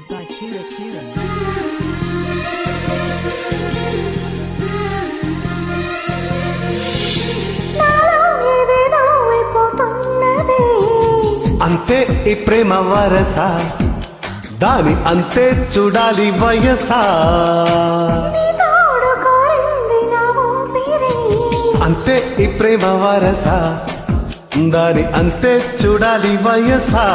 By Kira Kira. అంతే ఈ ప్రేమ వరస దాని అంతే చూడాలి వయసా నీ తోడు కోరింది నా ఊపిరి అంతే ఈ ప్రేమ వరస దాని అంతే చూడాలి వయసా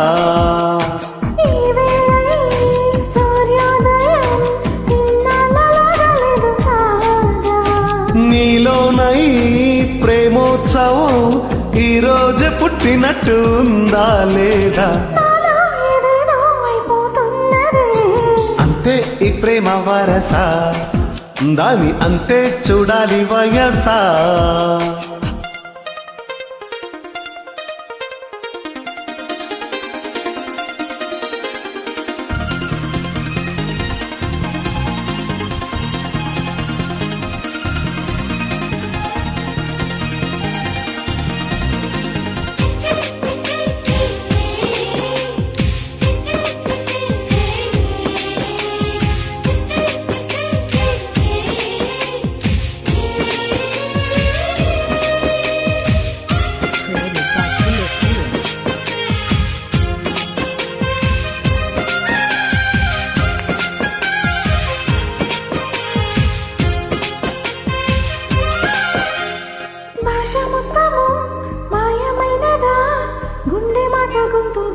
ప్రేమోత్సవం ఈ రోజు పుట్టినట్టు ఉందా లేదా? అంతే ఈ ప్రేమ వరస. దాని అంతే చూడాలి వయసా.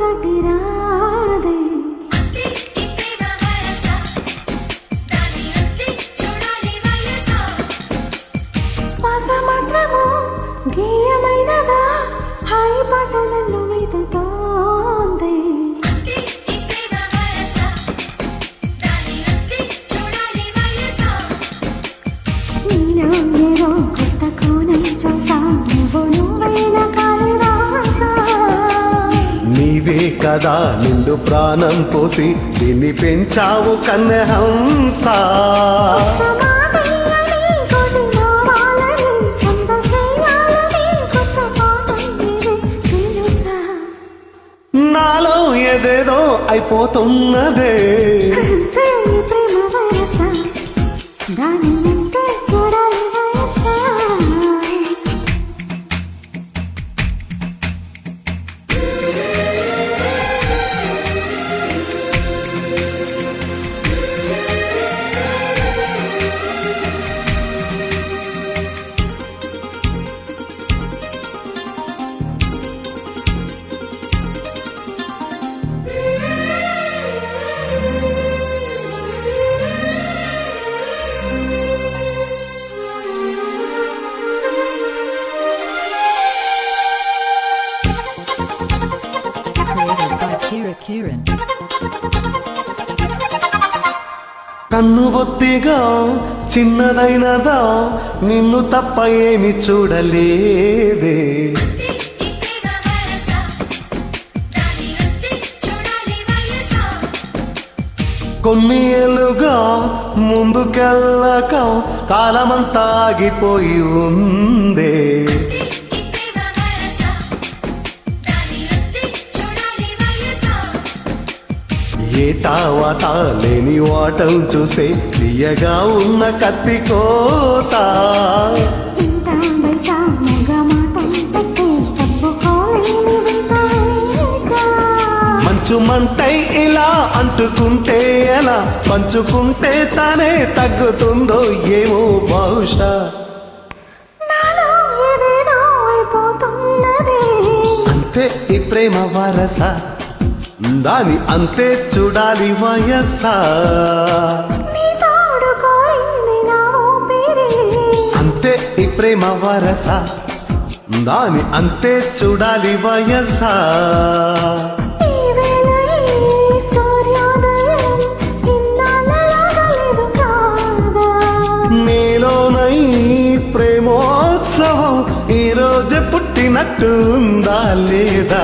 உதகிறார் కదా నిండు ప్రాణం పోసి దీన్ని పెంచావు కన్నెహంస. మాటలని నాలో ఏదేదో అయిపోతున్నదే. దాని కన్ను బొత్తిగా చిన్నదైనదా నిన్ను తప్ప ఏమి చూడలేదే. కొన్ని ఏళ్ళుగా ముందుకెళ్ళక కాలమంతా ఆగిపోయి ఉందే. ఏ తావత లేని వాటం చూస్తే తీయగా ఉన్న కత్తి కోత. మంచు మంటై ఇలా అంటుకుంటే ఎలా? పంచుకుంటే తానే తగ్గుతుందో ఏమో బహుశా. అంతే ఈ ప్రేమ వరస. దాని అంతే చూడాలి వయసా. అంతే ఈ ప్రేమ వరస. దాని అంతే చూడాలి వయసా. నీలోనై ప్రేమోత్సవం ఈ రోజు పుట్టినట్టు ఉందా లేదా?